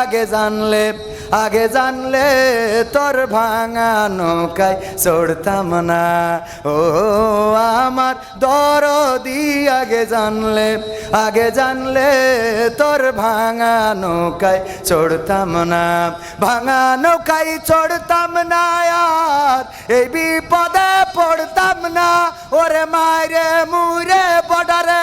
আগে জানলে আগে জানলে তোর ভাঙা নৌকায় চড়তাম না। ও, আমার দরদি আগে জানলে আগে জানলে তোর ভাঙা নৌকায় চড়তাম না। ভাঙা নৌকায় চড়তাম না আর এই বিপদে পড়তাম না। ওরে মায়েরে মুরে বর্ডারে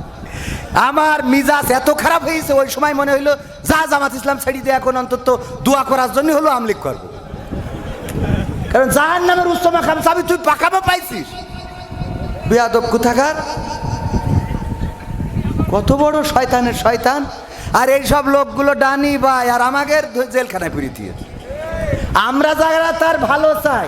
আমার মিজাজ এত খারাপ হয়েছে, ওই সময় মনে হইল, যা জামাত ইসলাম ছেড়ে দিয়ে এখন অন্তত দোয়া করার জন্য হলো আমলিক করব। কারণ জাহান নামের উচ্চ মাকাম চাবি তুই পাকামো পাইছিস। বিয়াদব কোথাকার? কত বড় শয়তানের শয়তান। আর এই সব লোকগুলো ডানি ভাই, আর আমাকে জেলখানায় পুরি দিয়ে আমরা যারা তার ভালো চাই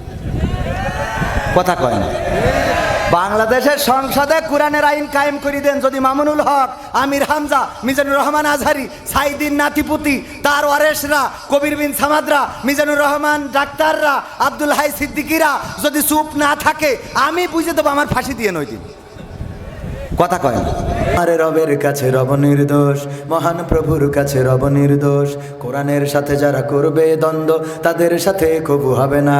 কথা কয় না। বাংলাদেশের সংসদে কোরআনের আইন কায়েম করে দেন যদি মামুনুল হক, আমির হামজা, মিজানুর রহমান আজহারি, সাইদিন নাতিপুতি, তার ওয়ারেসরা, কবির বিন সামাদরা, মিজানুর রহমান ডাক্তাররা, আব্দুল হাই সিদ্দিকিরা যদি চুপ না থাকে, আমি বুঝে দেবো আমার ফাঁসি দিয়ে নই দিন কথা কয় আরে রবের কাছে রব নির্দোষ, মহান প্রভুর কাছে রব নির্দোষ, কোরআনের সাথে যারা করবে দ্বন্দ্ব, তাদের সাথে কবু হবে না।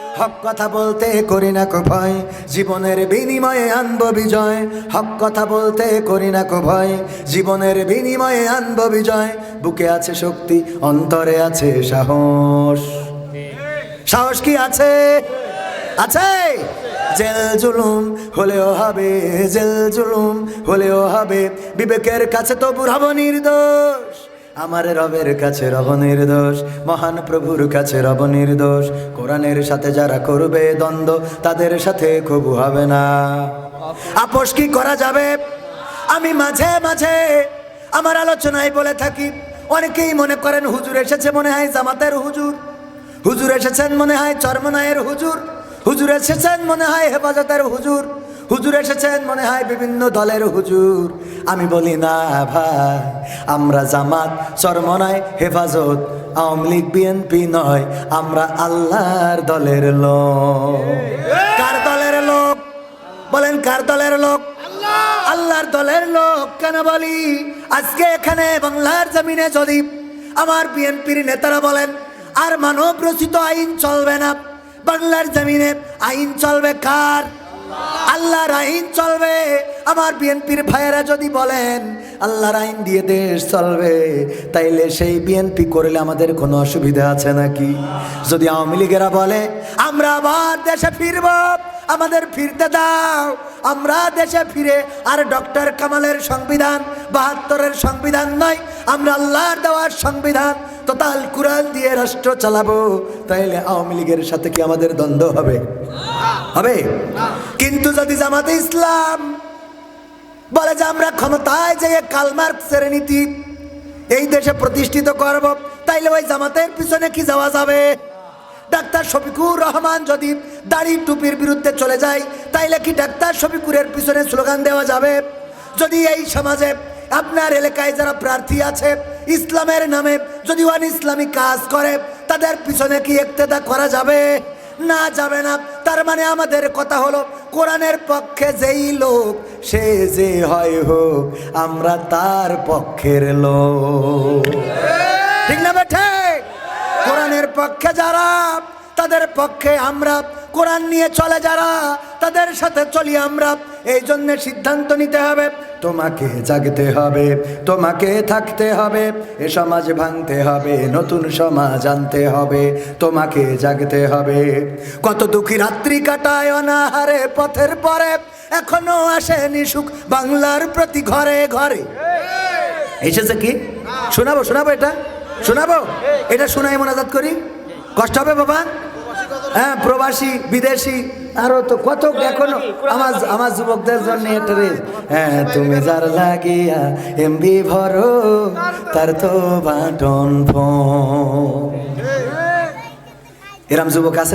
হক কথা বলতে করি না কো ভয়, জীবনের বিনিময়ে আনব বিজয়। হক কথা বলতে করি না কো ভয়, জীবনের বিনিময়ে আনব বিজয়। বুকে আছে শক্তি, অন্তরে আছে সাহস। সাহস কি আছে? আছে! জেল জুলুম হলেও হবে, জেল জুলুম হলেও হবে। বিবেকের কাছে তো বুড়াবো নির্দোষ। আমার রবের কাছে রব নির্দোষ, মহান প্রভুর কাছে রব নির্দোষ। কোরআনের সাথে যারা করবে দ্বন্দ্ব, তাদের সাথে খুব হবে না। আপোষ কি করা যাবে? আমি মাঝে মাঝে আমার আলোচনায় বলে থাকি, অনেকেই মনে করেন হুজুর এসেছে মনে হয় জামাতের হুজুর। হুজুর এসেছেন মনে হয় চরমনায়ের হুজুর। হুজুর এসেছেন মনে হয় হেফাজতের হুজুর। হুজুর এসেছেন মনে হয় বিভিন্ন দলের হুজুর। আমি বলি, না ভাই, আমরা জামাত, চরমনায় হেফাজত, আওয়ামী লীগ, বিএনপি নয়, আমরা আল্লাহর দলের লোক। কার দলের লোক? বলেন, কার দলের লোক? আল্লাহর দলের লোক, কেন বলি? আজকে এখানে বাংলার জমিনে যদি আমার বিএনপির নেতারা বলেন, আর মানব রচিত আইন চলবে না, বাংলার জমিনে আইন চলবে কার? আল্লাহর আইন চলবে। আমার বিএনপির ভাইয়েরা যদি বলেন, আল্লাহর আইন দিয়ে দেশ চলবে তাইলে সেই বিএনপি করলে আমাদের কোনো অসুবিধা আছে নাকি? যদি আওয়ামী লীগেরা বলে, আমরা আবার দেশে ফিরব, আমাদের ফিরতে দাও, আমরা দেশে ফিরে, আর ডক্টর কামালের সংবিধান, বাহাত্তরের সংবিধান নয়, আমরা আল্লাহর দেওয়ার সংবিধান তোতাল কুরআন দিয়ে রাষ্ট্র চালাবো, তাইলে আওয়ামী লীগের সাথে কি আমাদের দ্বন্দ্ব হবে? হবে? কিন্তু যদি জামাতে ইসলাম বলে যে আমরা ক্ষমতায় যে কালমার্কসের নীতি এই দেশে প্রতিষ্ঠিত করব, তাইলে ওই জামাতের পিছনে কি যাওয়া যাবে? ডাক্তার শফিকুর রহমান যদি দাড়ি টুপির বিরুদ্ধে চলে যায়, তাইলে কি ডাক্তার শফিকুরের পিছনে স্লোগান দেওয়া যাবে? যদি এই সমাজে আপনার এলাকায় যারা প্রার্থী আছে, ইসলামের নামে যদি ওয়ান ইসলামী কাজ করে, তাদের পিছনে কি একতেদা করা যাবে? না যাবে না। তার মানে আমাদের কথা হলো, কোরআনের পক্ষে যেই লোক, সে যে হয় হোক, আমরা তার পক্ষের লোক। ঠিক না বেঠে? কোরআনের পক্ষে যারা, তাদের পক্ষে আমরা, কোরআন নিয়ে চলে যারা, তাদের সাথে চলি আমরা। এই জন্য সিদ্ধান্ত নিতে হবে, তোমাকে জাগতে হবে, তোমাকে থাকতে হবে, এ সমাজ ভাঙতে হবে, নতুন সমাজ আনতে হবে, তোমাকে জাগতে হবে। কত দুঃখী রাত্রি কাটায় অনাহারে পথের পরে, এখনও আসেনি সুখ বাংলার প্রতি ঘরে ঘরে। এসেছে কি? শোনাবো শোনাবো এটা? শোনাবো? এটা শোনাই মোনাজাত করি? কষ্ট হবে বাবা? হ্যাঁ প্রবাসী, বিদেশি, আরও তো কত এখনও আমার আমার যুবকদের জন্য হ্যাঁ তুমি যার লাগিয়া এমবি ভরো, তার তো বাটন ফোন। এরম যুবক আছে